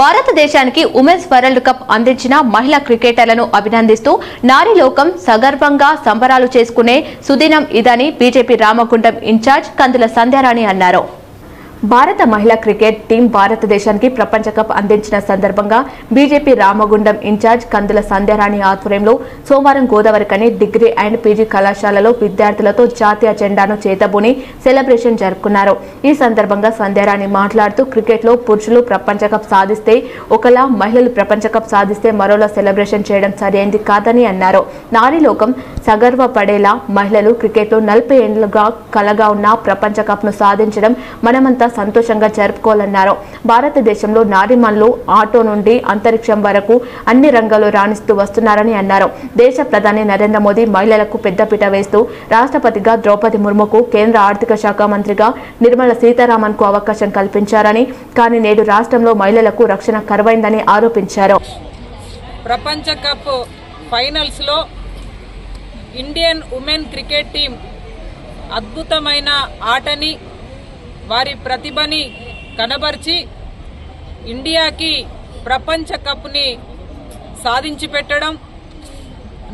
భారతదేశానికి women's world cup అందించిన మహిళా క్రికెటర్లను అభినందిస్తూ నారీలోకం సగర్వంగా సంబరాలు చేసుకునే సుదినం ఇదని బీజేపీ రామగుండం ఇన్ఛార్జ్ కందుల సంధ్యారాణి అన్నారు. భారత మహిళా క్రికెట్ టీం భారతదేశానికి ప్రపంచ కప్ అందించిన సందర్భంగా బీజేపీ రామగుండం ఇన్ఛార్జ్ కందుల సంధ్యారాణి ఆధ్వర్యంలో సోమవారం గోదావరికని డిగ్రీ అండ్ పీజీ కళాశాలలో విద్యార్థులతో జాతీయ జెండాను చేతబూని సెలబ్రేషన్ జరుపుకున్నారు. ఈ సందర్భంగా సంధ్యారాణి మాట్లాడుతూ క్రికెట్లో పురుషులు ప్రపంచ కప్ సాధిస్తే ఒకలా మహిళలు ప్రపంచ కప్ సాధిస్తే మరోలా సెలబ్రేషన్ చేయడం సరైంది కాదని అన్నారు. నారీలోకం సగర్వపడేలా మహిళలు క్రికెట్లో నలభై ఏళ్ళుగా కలగా ఉన్న ప్రపంచ కప్ను సాధించడం మనమంతా సంతోషంగా జరుపుకోవాలన్నారు. భారతదేశంలో నారిమన్లు ఆటో నుండి అంతరిక్షం వరకు అన్ని రంగాల్లో రాణిస్తూ వస్తున్నారని అన్నారు. దేశ ప్రధాని నరేంద్ర మోదీ మహిళలకు పెద్దపీట వేస్తూ రాష్ట్రపతిగా ద్రౌపది ముర్ముకు కేంద్ర ఆర్థిక శాఖ మంత్రిగా నిర్మల సీతారామన్కు అవకాశం కల్పించారని కానీ నేడు రాష్ట్రంలో మహిళలకు రక్షణ కరువైందని ఆరోపించారు. ప్రపంచ కప్ ఫైనల్స్లో ఇండియన్ ఉమెన్ క్రికెట్ టీం అద్భుతమైన ఆటని వారి ప్రతిభని కనబరిచి ఇండియాకి ప్రపంచ కప్ని సాధించి పెట్టడం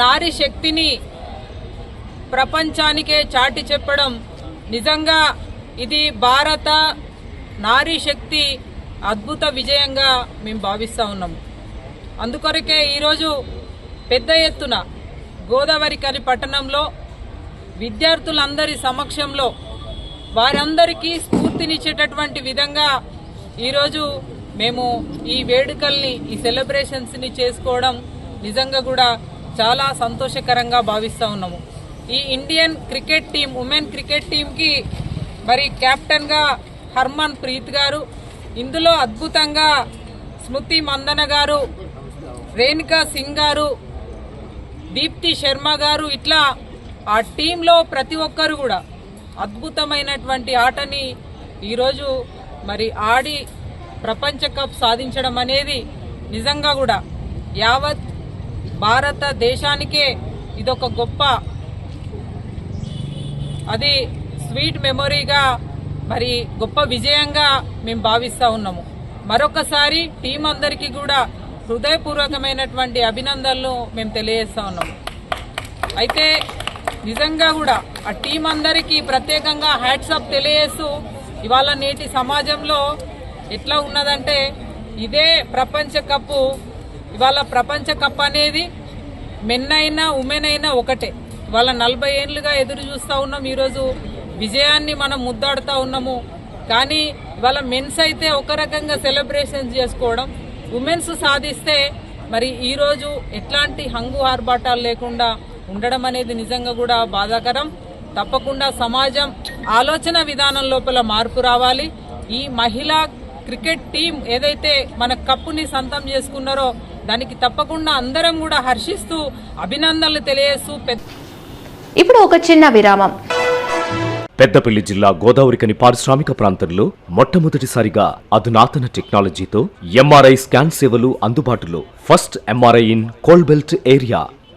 నారీ శక్తిని ప్రపంచానికే చాటి చెప్పడం. నిజంగా ఇది భారత నారీ శక్తి అద్భుత విజయంగా మేము భావిస్తూ ఉన్నాము అందుకొరకే ఈరోజు పెద్ద ఎత్తున గోదావరి కని పట్టణంలో విద్యార్థులందరి సమక్షంలో వారందరికీ స్ఫూర్తినిచ్చేటటువంటి విధంగా ఈరోజు మేము ఈ వేడుకల్ని ఈ సెలబ్రేషన్స్ని చేసుకోవడం నిజంగా కూడా చాలా సంతోషకరంగా భావిస్తూ ఉన్నాము. ఈ Indian cricket team women cricket టీంకి మరి కెప్టెన్గా హర్మన్ ప్రీత్ గారు ఇందులో అద్భుతంగా స్మృతి మందన గారు రేణుకా సింగ్ గారు దీప్తి శర్మ గారు ఇట్లా ఆ టీంలో ప్రతి ఒక్కరు కూడా అద్భుతమైనటువంటి ఆటని ఈరోజు మరి ఆడి ప్రపంచ కప్ సాధించడం అనేది నిజంగా కూడా యావత్ భారతదేశానికే ఇదొక గొప్ప అది స్వీట్ మెమొరీగా మరి గొప్ప విజయంగా మేము భావిస్తూ ఉన్నాము. మరొకసారి టీం అందరికీ కూడా హృదయపూర్వకమైనటువంటి అభినందనలు మేము తెలియజేస్తా ఉన్నాము. అయితే నిజంగా కూడా ఆ టీం అందరికీ ప్రత్యేకంగా హ్యాట్సప్ తెలియజేస్తూ ఇవాళ నేటి సమాజంలో ఎట్లా ఉన్నదంటే ఇదే ప్రపంచ కప్పు. ఇవాళ ప్రపంచ కప్ అనేది మెన్ అయినా ఉమెన్ అయినా ఒకటే. ఇవాళ నలభై ఏళ్ళుగా ఎదురు చూస్తూ ఉన్నాం. ఈరోజు విజయాన్ని మనం ముద్దాడుతూ ఉన్నాము. కానీ ఇవాళ మెన్స్ అయితే ఒక రకంగా సెలబ్రేషన్స్ చేసుకోవడం ఉమెన్స్ సాధిస్తే మరి ఈరోజు ఎట్లాంటి హంగు ఆర్భాటాలు లేకుండా ఉండడం అనేది నిజంగా కూడా బాధాకరం. తప్పకుండా సమాజం ఆలోచన విధానం లోపల మార్పు రావాలి. ఈ మహిళా క్రికెట్ టీం ఏదైతే మన కప్పుని సొంతం చేసుకున్నారో దానికి తప్పకుండా అందరం కూడా హర్షిస్తూ అభినందనలు తెలియజేస్తూ ఇప్పుడు ఒక చిన్న విరామం. పెద్దపల్లి జిల్లా గోదావరికని పారిశ్రామిక ప్రాంతంలో మొట్టమొదటిసారిగా అధునాతన టెక్నాలజీతో ఎంఆర్ఐ స్కాన్ సేవలు అందుబాటులో. First MRI in coal belt area.